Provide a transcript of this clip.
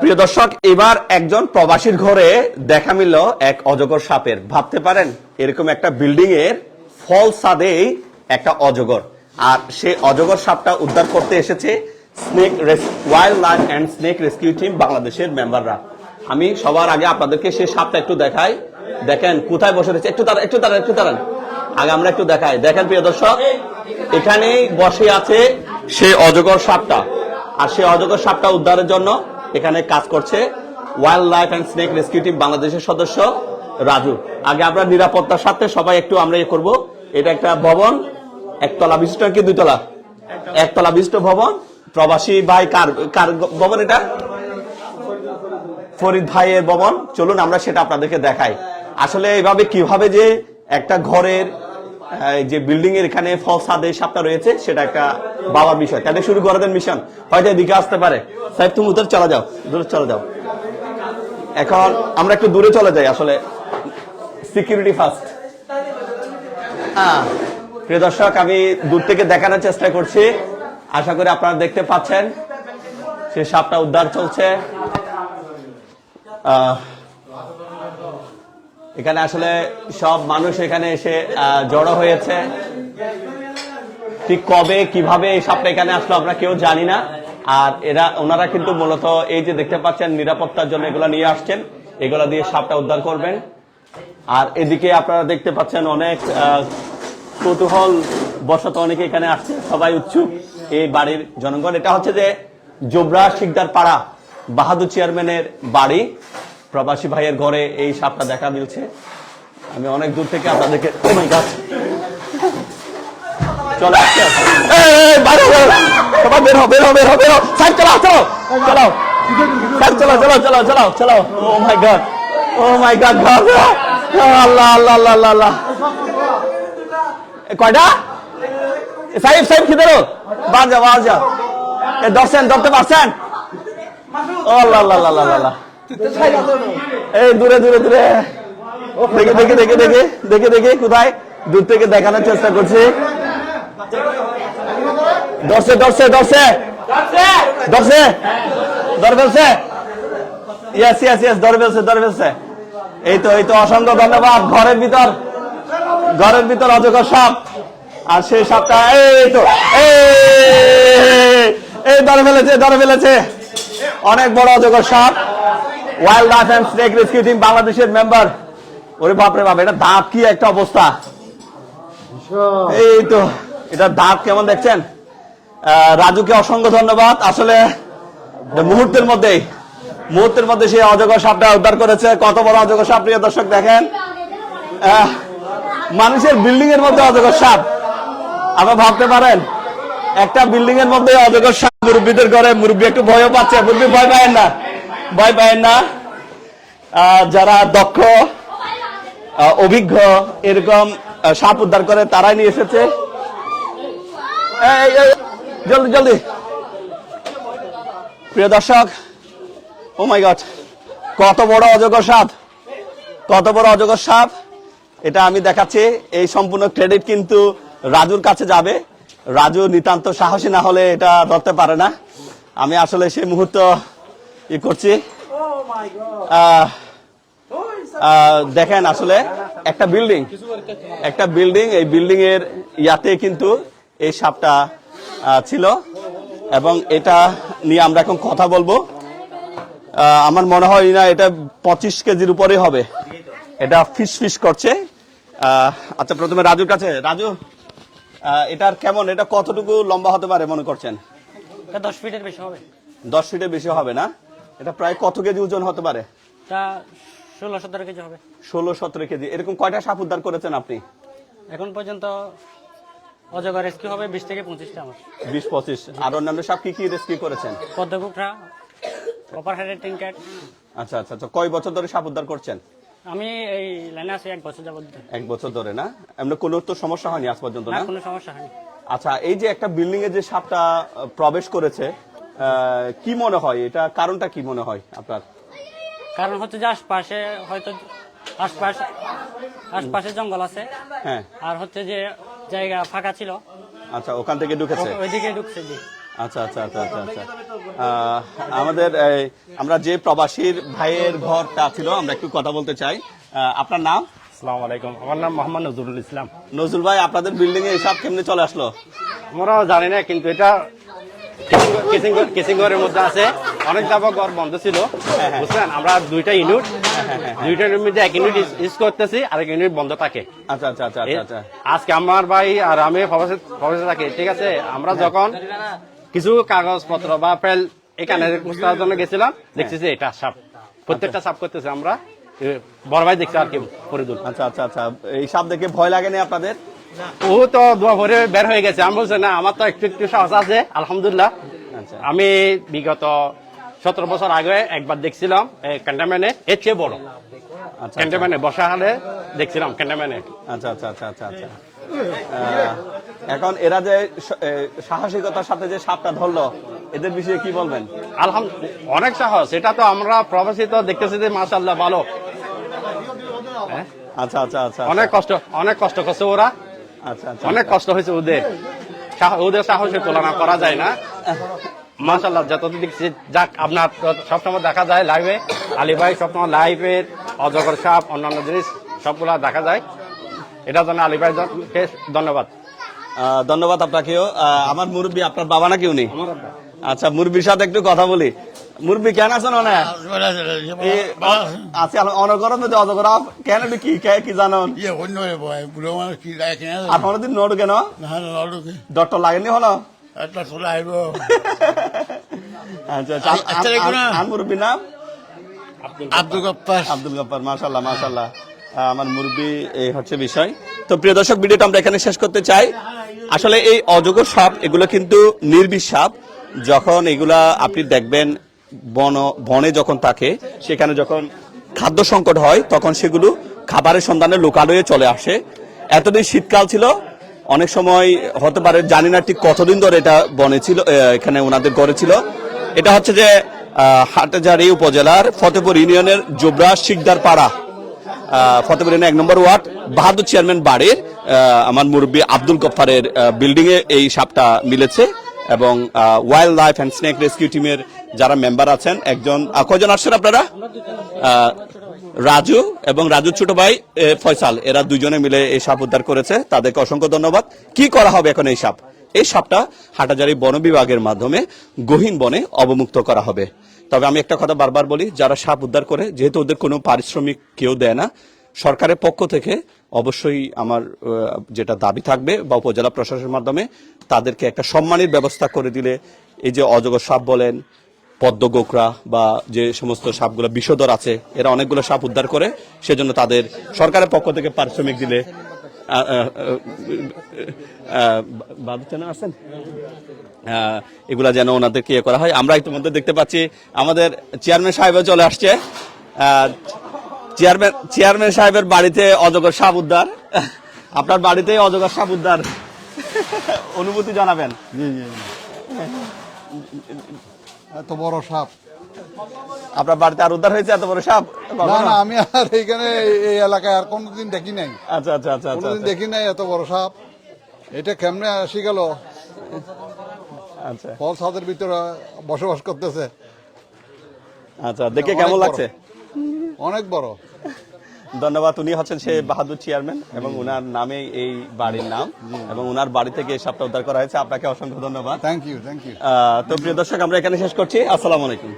প্রিয় দর্শক, এবার একজন প্রবাসীর ঘরে দেখা মিলল এক অজগর সাপের। ভাবতে পারেন, এরকম একটা বিল্ডিং এর ফল সাদেই একটা অজগর। আর সেই অজগর সাপটা উদ্ধার করতে এসেছে snake wildlife and snake rescue team বাংলাদেশের মেম্বাররা। আমি সবার আগে আপনাদেরকে সেই সাপটা একটু দেখাই। দেখেন, কোথায় বসে রয়েছে? একটু তারা একটু তারা একটু তারান আগে আমরা একটু দেখাই। দেখেন, প্রিয় দর্শক, এখানেই বসে আছে সেই অজগর সাপটা। আর সেই অজগর সাপটা উদ্ধারের জন্য এখানে কাজ করছে wildlife and snake rescue team বাংলাদেশের সদস্য রাজু। আগে আমরা নিরাপত্তার সাথে সবাই একটু আমরা ইয়ে করব। এটা একটা ভবন, একতলা বিশিষ্ট কি দুইতলা? একতলা বিশিষ্ট ভবন। প্রবাসী ভাই কার কার ভবন এটা? ফরিদ ভাইয়ের ভবন। চলুন আমরা সেটা আপনাদেরকে দেখাই। আসলে এইভাবে কীভাবে যে একটা ঘরের যে বিল্ডিং এর এখানে ফল সাপটা রয়েছে সেটা একটা বাবার বিষয়। তাদের শুরু করে দেন মিশন হয়তো এদিকে আসতে পারে। সাহেব তুমি উত্তর চলে যাও। দূরে চলে যাও। এখন আমরা একটু দূরে চলে যাই আসলে। সিকিউরিটি ফার্স্ট হ্যাঁ প্রিয় দর্শক আমি দূর থেকে দেখানোর চেষ্টা করছি। আশা করি আপনারা দেখতে পাচ্ছেন। সে সাপটা উদ্ধার চলছে। আহ, এখানে আসলে সব মানুষ এখানে এসে জড়ো হয়েছে। ঠিক কবে, কীভাবে এই সাপটা এখানে আসলো আমরা কেউ জানি না। আর এরা, ওনারা কিন্তু মূলত এই যে দেখতে পাচ্ছেন নিরাপত্তার জন্য এগুলা নিয়ে আসছেন। এগুলা দিয়ে সাপটা উদ্ধার করবেন। আর এদিকে আপনারা দেখতে পাচ্ছেন অনেক কৌতূহল বশত অনেকে এখানে আসছে, সবাই উৎসুক এই বাড়ির জনগণ। এটা হচ্ছে যে জোবরা শিকদার পাড়া বাহাদুর চেয়ারম্যানের বাড়ি। প্রবাসী ভাইয়ের ঘরে এই সাপটা দেখা মিলছে। আমি অনেক দূর থেকে আপনাদেরকে Oh! চলো বের সাইড ও মাই সাহেব সাহেব বাজ বাজ। ধরছেন, ধরতে পারছেন? ও আল্লাহ আল্লাহ আল্লাহ আল্লাহ। এই, দূরে দূরে দূরে। দেখে দেখে দেখে দেখে দেখে দেখে, কোথায়? দূর থেকে দেখানোর চেষ্টা করছি। ধরছে ধরছে ধরছে। ধরে ফেলছে। ইয়েস ইয়েস ইয়েস ধরে ফেলছে এই তো এই তো, অসংখ্য ধন্যবাদ। ঘরের ভিতর ঘরের ভিতর অজগর সাপ। আর সেই সাপটা, এই তো এই, ধরে ফেলেছে ধরে ফেলেছে। অনেক বড় অজগর সাপ। Wildlife and snake rescue team বাংলাদেশের মেম্বার ওরে বাপরে বাপ এটা দাঁত কি একটা অবস্থা? এই তো এটা দাঁত কেমন দেখছেন? রাজুকে অসংখ্য ধন্যবাদ। আসলে মুহূর্তের মধ্যেই মুহূর্তের মধ্যে সেই অজগর সাপটা উদ্ধার করেছে। কত বড় অজগর সাপ প্রিয় দর্শক দেখেন। আহ, মানুষের বিল্ডিং এর মধ্যে অজগর সাপ। আপনারা ভাবতে পারেন একটা বিল্ডিং এর মধ্যে অজগর সাপ মুরব্বীদের ঘরে মুরব্বী একটু ভয়ও পাচ্ছে মুরব্বী ভয় পায় না। ভয় পায় না যারা দক্ষ অভিজ্ঞ, এরকম সাপ উদ্ধার করে তারাই নিয়ে এসেছে। জলদি জলদি। প্রিয় দর্শক ও মাই গড কত বড় অজগর সাপ, কত বড় অজগর সাপ। এটা আমি দেখাচ্ছি, এই সম্পূর্ণ ক্রেডিট কিন্তু রাজুর কাছে যাবে। রাজু নিতান্ত সাহসী না হলে এটা ধরতে পারে না। আমি আসলে সেই মুহূর্ত ই করছি। দেখেন আসলে একটা বিল্ডিং একটা বিল্ডিং এই বিল্ডিং এর ইয়াতে কিন্তু এই সাপটা ছিল। এবং এটা নিয়ে আমরা এখন কথা বলব। আমার মনে হয় না এটা পঁচিশ কেজির উপরে হবে। এটা ফিস ফিস করছে। আচ্ছা প্রথমে রাজুর কাছে। রাজু এটার কেমন? এটা কতটুকু লম্বা হতে পারে মনে করছেন? দশ ফিটের বেশি হবে। দশ ফিটের বেশি হবে না? এটা প্রায় কত কেজি ওজন হতে পারে? তা ষোলো সতেরো কেজি হবে। ষোলো সতেরো কেজি। এরকম কয়টা সাপ উদ্ধার করেছেন আপনি? এখন পর্যন্ত অজগর রেস্কিউ হবে বিশ থেকে পঁচিশটা আমার। বিশ পঁচিশ। আর অন্যান্য সাপ কি কি রেস্কিউ করেছেন? পদ্মকুকরা অপার হেডের টিঙ্কেট আচ্ছা আচ্ছা। আচ্ছা কয় বছর ধরে সাপ উদ্ধার করছেন? আমি এই লাইনে আছি এক বছর যাবত এক বছর ধরে না? এমনি কোনো তো সমস্যা হয়নি আজ পর্যন্ত না কোনো সমস্যা হয়নি। আচ্ছা এই যে একটা বিল্ডিং এ যে সাপটা প্রবেশ করেছে কি মনে হয়? এটা কারণটা কি মনে হয় আপনার? কারণ হচ্ছে যে আশপাশে হয়তো আশপাশ আশপাশে জঙ্গল আছে। হ্যাঁ। আর হচ্ছে যে জায়গা ফাঁকা ছিল। আচ্ছা ওখান থেকে ঢুকেছে? ওইদিকে ঢুকছে জি। আচ্ছা আচ্ছা আচ্ছা আচ্ছা আচ্ছা। আমাদের এই, আমরা যে প্রবাসীর ভাইয়ের ঘরটা ছিল আমরা একটু কথা বলতে চাই। আপনার নাম? আসসালামু আলাইকুম। আমার নাম মোহাম্মদ নজরুল ইসলাম। নজরুল ভাই আপনাদের বিল্ডিং এ এসব কেমনে চলে আসলো? আমরাও জানি না কিন্তু এটা কিসিং ঘরের মধ্যে আছে। অনেক দাবা ঘর বন্ধ ছিল। বুঝলেন আমরা দুইটা ইউনিট দুইটা ইউনিট মধ্যে এক ইউনিট ইউজ করতেছি আরেক ইউনিট বন্ধ থাকে। আচ্ছা আচ্ছা আচ্ছা আচ্ছা আচ্ছা। আজকে আমার ভাই আর আমি প্রবাসে থাকি ঠিক আছে? আমরা যখন কিছু কাগজপত্র বা ফেল এখানে খুঁজতে জন্য গেছিলাম দেখছি যে এটা সাপ প্রত্যেকটা সাপ করতেছে আমরা। বড় ভাই দেখছি আর কি ফরিদুল। আচ্ছা আচ্ছা আচ্ছা। এই সাপ দেখে ভয় লাগে লাগেনি আপনাদের? ও তো দোয়া ভরে বের হয়ে গেছে। আমি বলছি না আমার তো একটু একটু সাহস আছে আলহামদুলিল্লাহ। আমি বিগত সতেরো বছর আগে একবার দেখছিলাম ক্যান্টাম্যানে এর চেয়ে বড়। আচ্ছা ক্যান্টাম্যানে বসা হলে দেখছিলাম ক্যান্টাম্যানে আচ্ছা আচ্ছা আচ্ছা আচ্ছা আচ্ছা। এখন এরা যে সাহসিকতার সাথে যে সাপটা ধরলো এদের বিষয়ে কি বলবেন? আলহাম অনেক সাহস। এটা তো আমরা প্রবাসী তো দেখতেছি যে মাসাল্লাহ ভালো। হ্যাঁ? আচ্ছা আচ্ছা আচ্ছা অনেক কষ্ট অনেক কষ্ট করছে ওরা। আচ্ছা আচ্ছা অনেক কষ্ট হয়েছে ওদের। ওদের সাহসের তুলনা করা যায় না। মাসাল্লাহ যতদিন দেখছি যাক আপনার সবসময় দেখা যায় লাইভে আলী ভাই সবসময় লাইভে অজগর সাপ অন্যান্য জিনিস সবগুলা দেখা যায়। এটার জন্য আলী ভাই ধন্যবাদ। ধন্যবাদ আপনাকেও। আমার মুরব্বী আপনার বাবা নাকি উনি? আচ্ছা মুরব্বীর সাথে একটু কথা বলি। মুরব্বী কেন আছেন অনে আছে অনগরম মধ্যে অজগর কেন কি কি জানন আপনার দিন নোট কেন? ডক্টর লাগেনি হলো? আচ্ছা আচ্ছা আচ্ছা, নাম? আব্দুল গপ্পাস আব্দুল গফার মাশাল্লাহ মাশাল্লাহ আমার মুরব্বী এই হচ্ছে বিষয়। তো প্রিয় দর্শক ভিডিওটা আমরা এখানে শেষ করতে চাই। আসলে এই অজগর সাপ এগুলো কিন্তু নির্বিষ সাপ। যখন এগুলা আপনি দেখবেন বন বনে যখন থাকে সেখানে যখন খাদ্য সংকট হয় তখন সেগুলো খাবারের সন্ধানে লোকালয়ে চলে আসে। এতদিন শীতকাল ছিল অনেক সময় হতে পারে জানি না ঠিক কতদিন ধরে এটা বনে ছিল এখানে ওনাদের গড়ে ছিল। এটা হচ্ছে যে আহ, হাটহাজারী উপজেলার ফতেপুর ইউনিয়নের জোবরা শিকদার পাড়া ফতেপুর ইউনিয়ন এক নম্বর ওয়ার্ড বাহাদুর চেয়ারম্যান বাড়ির আমার মুরব্বী আব্দুল গফারের বিল্ডিংয়ে এই সাপটা মিলেছে। এবং wildlife and snake rescue টিমের যারা মেম্বার আছেন একজন আহ, কয়জন আসছেন আপনারা? রাজু এবং রাজু ছোট ভাই ফয়সাল এরা দুজনে মিলে এই সাপ উদ্ধার করেছে। তাদেরকে অসংখ্য ধন্যবাদ। কি করা হবে এখন এই সাপ? এই সাপটা হাটাজারি বন বিভাগের মাধ্যমে গহীন বনে অবমুক্ত করা হবে। তবে আমি একটা কথা বারবার বলি যারা সাপ উদ্ধার করে যেহেতু ওদের কোনো পারিশ্রমিক কেউ দেয় না সরকারের পক্ষ থেকে অবশ্যই আমার যেটা দাবি থাকবে বা উপজেলা প্রশাসনের মাধ্যমে, তাদেরকে একটা সম্মানের ব্যবস্থা করে দিলে এই যে অজগর সাপ বলেন, পদ্ম গোকরা বা যে সমস্ত সাপগুলো বিষধর আছে, এরা অনেকগুলো সাপ উদ্ধার করে, সেজন্য তাদের সরকারের পক্ষ থেকে পারিশ্রমিক দিলে আছেন এগুলা যেন ওনাদেরকে ইয়ে করা হয়। আমরা ইতিমধ্যে দেখতে পাচ্ছি, আমাদের চেয়ারম্যান সাহেবও চলে আসছে। চেয়ারম্যান চেয়ারম্যান সাহেবের বাড়িতে অজগর সাপ উদ্ধার আপনার বাড়িতে অজগর সাপ উদ্ধার অনুভূতি জানাবেন। জি জি এত বড় সাপ। আপনার বাড়িতে আর উদ্ধার হয়েছে এত বড় সাপ? না না আমি আর এইখানে এই- এলাকায় আর কোনোদিন দেখি নাই। আচ্ছা আচ্ছা আচ্ছা আচ্ছা কোনোদিন দেখি নাই এত বড় সাপ। এটা কেমনে আসি গেল? আচ্ছা। ফল ছাদের ভিতরে বসবাস করতেছে। আচ্ছা দেখে কেমন লাগছে? অনেক বড়। ধন্যবাদ। উনি হচ্ছেন সে বাহাদুর চেয়ারম্যান এবং উনার নামে এই বাড়ির নাম এবং উনার বাড়ি থেকে এই সাপটা উদ্ধার করা হয়েছে। আপনাকে অসংখ্য ধন্যবাদ। থ্যাংক ইউ থ্যাংক ইউ তো প্রিয় দর্শক আমরা এখানে শেষ করছি। আসসালামু আলাইকুম।